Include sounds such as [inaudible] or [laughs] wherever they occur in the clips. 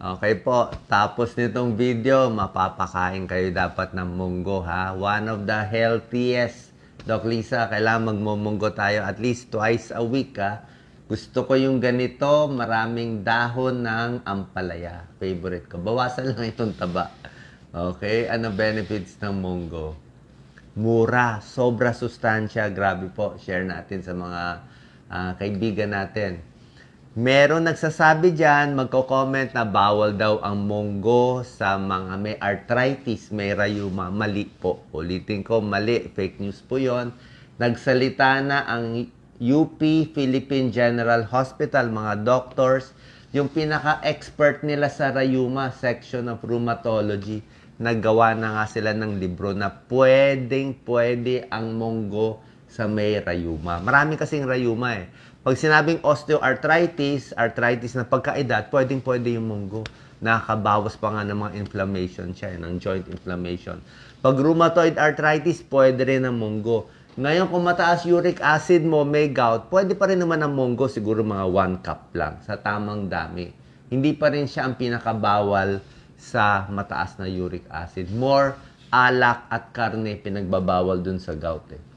Okay po, tapos nitong video, mapapakain kayo dapat ng munggo ha. One of the healthiest. Doc Lisa, kailangan magmumunggo tayo at least twice a week ha. Gusto ko yung ganito, maraming dahon ng ampalaya. Favorite ko. Bawasan lang itong taba. Okay, ano benefits ng munggo? Mura, sobra sustansya. Grabe po, share natin sa mga ah, kaibigan natin. Meron nagsasabi dyan, magko-comment na bawal daw ang munggo sa mga may arthritis, may rayuma. Mali po. Ulitin ko, mali. Fake news po yon. Nagsalita na ang UP Philippine General Hospital, mga doctors, yung pinaka-expert nila sa rayuma, section of rheumatology, naggawa na nga sila ng libro na pwedeng pwede ang munggo sa may rayuma. Marami kasing rayuma eh. Pag sinabing osteoarthritis, arthritis na pagkaedad, pwedeng pwede yung munggo. Nakakabawas pa nga ng mga inflammation siya, eh, ng joint inflammation. Pag rheumatoid arthritis, pwede rin ang munggo. Ngayon, kung mataas uric acid mo, may gout, pwede pa rin naman ang munggo, siguro mga 1 cup lang, sa tamang dami. Hindi pa rin siya ang pinakabawal sa mataas na uric acid. More alak at karne pinagbabawal dun sa gout eh.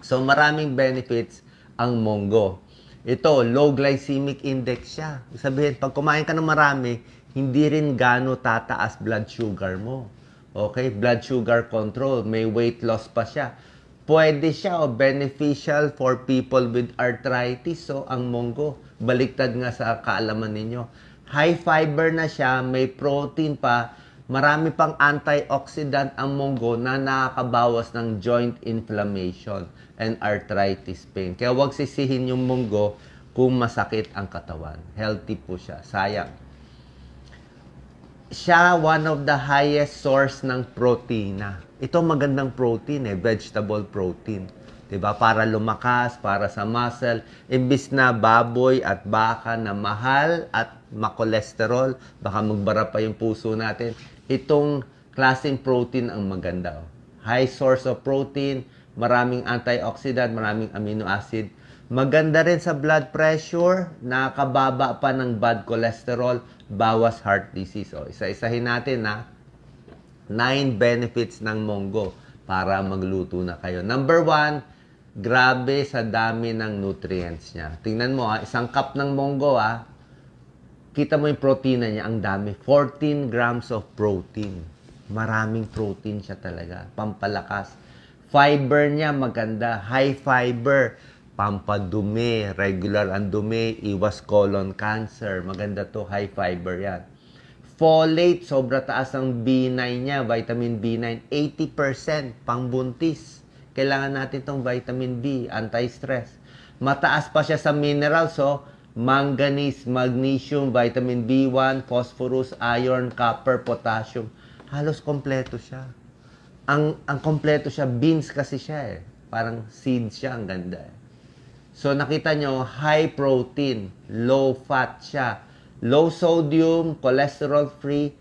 So maraming benefits ang munggo. Ito, low glycemic index siya. Sabihin, pag kumain ka ng marami, hindi rin gano tataas blood sugar mo. Okay? Blood sugar control. May weight loss pa siya. Pwede siya o beneficial for people with arthritis. So, ang munggo, baliktad nga sa kaalaman ninyo. High fiber na siya, may protein pa, marami pang antioxidant ang munggo na nakakabawas ng joint inflammation and arthritis pain. Kaya huwag sisihin yung munggo kung masakit ang katawan. Healthy po siya. Sayang. Siya one of the highest source ng protina. Ito magandang protein eh, vegetable protein. 'Di ba? Para lumakas, para sa muscle, imbis na baboy at baka na mahal at makolesterol, baka magbara pa yung puso natin. Itong klaseng protein ang maganda. oh. High source of protein, maraming antioxidant, maraming amino acid. Maganda rin sa blood pressure, nakababa pa ng bad cholesterol, bawas heart disease. O, isa-isahin natin na 9 benefits ng munggo para magluto na kayo. Number one, grabe sa dami ng nutrients niya. Tingnan mo ha, isang cup ng munggo ha, kita mo yung protein niya, ang dami. 14 grams of protein. Maraming protein siya talaga. Pampalakas. Fiber niya maganda. High fiber. Pampadumi. Regular ang dumi. Iwas colon cancer. Maganda to. High fiber yan. Folate. Sobra taas ang B9 niya. Vitamin B9. 80%. Pangbuntis. Kailangan natin tong vitamin B. Anti-stress. Mataas pa siya sa minerals. So, manganese, magnesium, vitamin B1, phosphorus, iron, copper, potassium. Halos kompleto siya. Ang ang kompleto siya, beans kasi siya eh. Parang seeds siya, ang ganda eh. So nakita nyo, high protein, low fat siya. Low sodium, cholesterol free,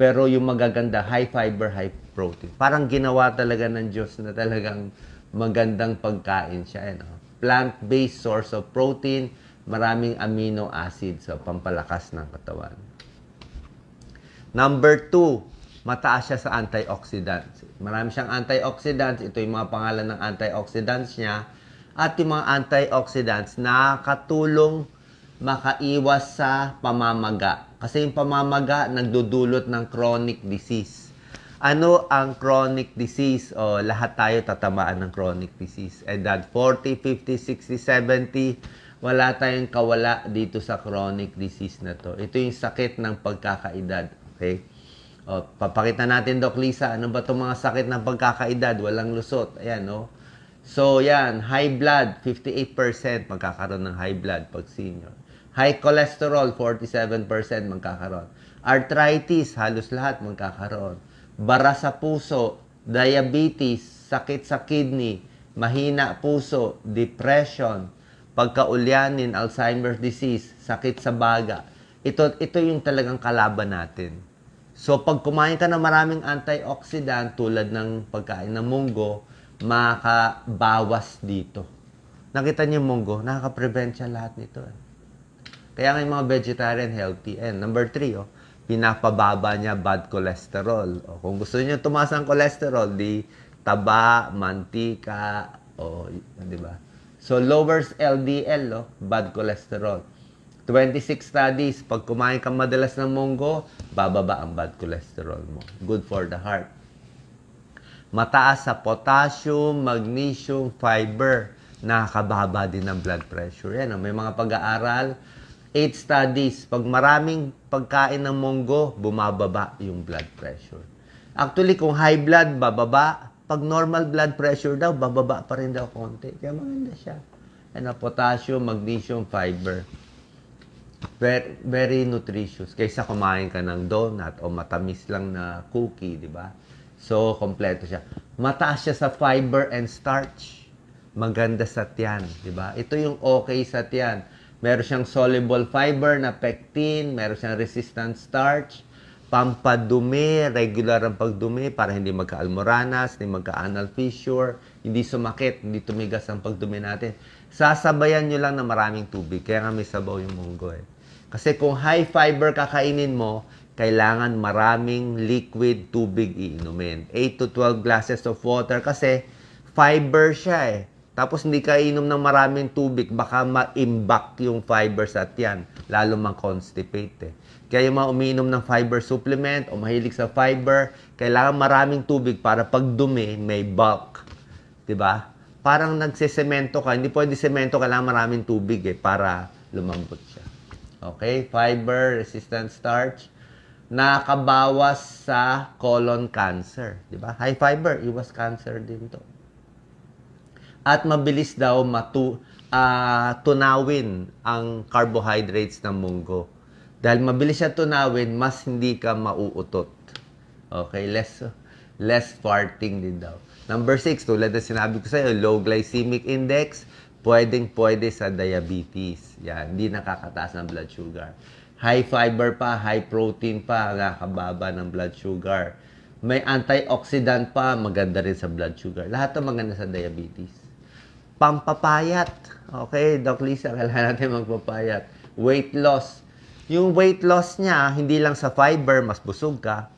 pero yung magaganda, high fiber, high protein. Parang ginawa talaga ng Diyos na talagang magandang pagkain siya. Eh, no? Plant-based source of protein, maraming amino acids so pampalakas ng katawan. Number two, mataas siya sa antioxidants. Marami siyang antioxidants. Ito yung mga pangalan ng antioxidants niya. At yung mga antioxidants na katulong makaiwas sa pamamaga. Kasi yung pamamaga nagdudulot ng chronic disease. Ano ang chronic disease? O lahat tayo tatamaan ng chronic disease. Edad 40, 50, 60, 70, wala tayong kawala dito sa chronic disease na to. Ito yung sakit ng pagkakaedad. Okay? O, papakita natin, Doc Lisa, ano ba itong mga sakit ng pagkakaedad? Walang lusot. Ayan, no? So, yan. High blood, 58% magkakaroon ng high blood pag senior. High cholesterol, 47% magkakaroon. Arthritis, halos lahat magkakaroon. Bara sa puso, diabetes, sakit sa kidney, mahina puso, depression, pagkaulyanin, Alzheimer's disease, sakit sa baga. Ito, ito yung talagang kalaban natin. So, pag kumain ka ng maraming antioxidant tulad ng pagkain ng munggo, makakabawas dito. Nakita niyo yung munggo, nakaka-prevent siya lahat nito. eh. Kaya nga mga vegetarian healthy. And number three, oh, pinapababa niya bad cholesterol. O, kung gusto niyo tumaas ang cholesterol, di taba, mantika, o, di ba? So, lowers LDL, oh, bad cholesterol. 26 studies, pag kumain ka madalas ng munggo, bababa ang bad cholesterol mo. Good for the heart. Mataas sa potassium, magnesium, fiber. Nakakababa din ng blood pressure. Yan, may mga pag-aaral. 8 studies, pag maraming pagkain ng munggo, bumababa yung blood pressure. Actually, kung high blood, bababa. Pag normal blood pressure daw, bababa pa rin daw konti. Kaya maganda siya. Ano, potassium, magnesium, fiber very, very nutritious kaysa kumain ka ng donut o matamis lang na cookie, di ba? So, kompleto siya. Mataas siya sa fiber and starch. Maganda sa tiyan, di ba? Ito yung okay sa tiyan. Meron siyang soluble fiber na pectin, meron siyang resistant starch, pampadumi, regular ang pagdumi para hindi magka-almoranas, hindi magka-anal fissure, hindi sumakit, hindi tumigas ang pagdumi natin. Sasabayan nyo lang na maraming tubig. Kaya nga may sabaw yung munggo eh. Kasi kung high fiber kakainin mo, kailangan maraming liquid tubig iinumin. 8 to 12 glasses of water kasi fiber siya eh. Tapos hindi ka inom ng maraming tubig, baka ma-imbak yung fiber sa tiyan, lalo ma-constipate eh. Kaya yung mga umiinom ng fiber supplement o mahilig sa fiber, kailangan maraming tubig para pag dumi, may bulk. ba? Parang nagsesemento ka, hindi pwede semento, kailangan maraming tubig eh, para lumambot siya. Okay? Fiber, resistant starch, nakabawas sa colon cancer. Di ba? High fiber, iwas cancer din to. At mabilis daw matu ah, tunawin ang carbohydrates ng munggo. Dahil mabilis siya tunawin, mas hindi ka mauutot. Okay, less less farting din daw. Number six, tulad na sinabi ko sa iyo, low glycemic index, pwedeng pwede sa diabetes. Yan, hindi nakakataas ng blood sugar. High fiber pa, high protein pa, nakakababa ng blood sugar. May antioxidant pa, maganda rin sa blood sugar. Lahat ng maganda sa diabetes. Pampapayat. Okay, Doc Lisa, kailangan natin magpapayat. Weight loss. Yung weight loss niya, hindi lang sa fiber, mas busog ka.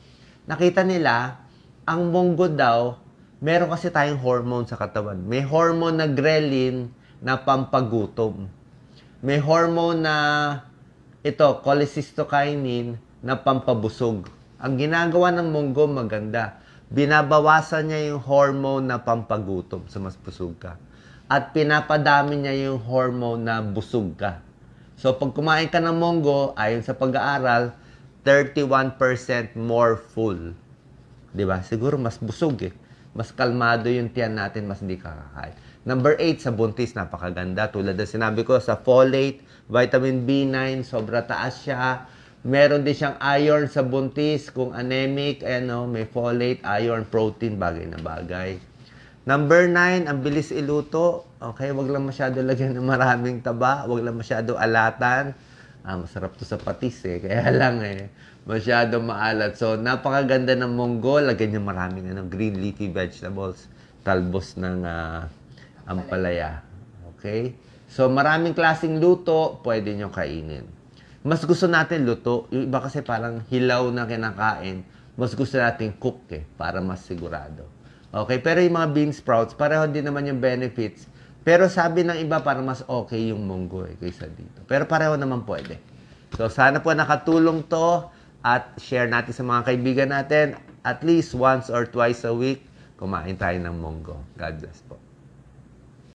Nakita nila, ang munggo daw, meron kasi tayong hormone sa katawan. May hormone na ghrelin na pampagutom. May hormone na ito, cholecystokinin na pampabusog. Ang ginagawa ng munggo maganda. Binabawasan niya yung hormone na pampagutom sa mas busog ka. At pinapadami niya yung hormone na busog ka. So pag kumain ka ng munggo, ayon sa pag-aaral, 31% more full. ba? Siguro mas busog eh. Mas kalmado yung tiyan natin, mas hindi kakakain. Number 8, sa buntis, napakaganda. Tulad na sinabi ko, sa folate, vitamin B9, sobra taas siya. Meron din siyang iron sa buntis. Kung anemic, ano, may folate, iron, protein, bagay na bagay. Number 9, ang bilis iluto. Okay, wag lang masyado lagyan ng maraming taba. Wag lang masyado alatan. Ah, masarap to sa patis eh. Kaya [laughs] lang eh, masyado maalat. So, napakaganda ng munggo. Lagyan niyo maraming ano, green leafy vegetables. Talbos ng ah, ampalaya. Okay? So, maraming klasing luto, pwede nyo kainin. Mas gusto natin luto. Yung iba kasi parang hilaw na kinakain. Mas gusto natin cook eh, para mas sigurado. Okay? Pero yung mga bean sprouts, pareho din naman yung benefits. Pero sabi ng iba, parang mas okay yung munggo eh, kaysa dito. Pero pareho naman pwede. So, sana po nakatulong to at share natin sa mga kaibigan natin at least once or twice a week kumain tayo ng munggo. God bless po.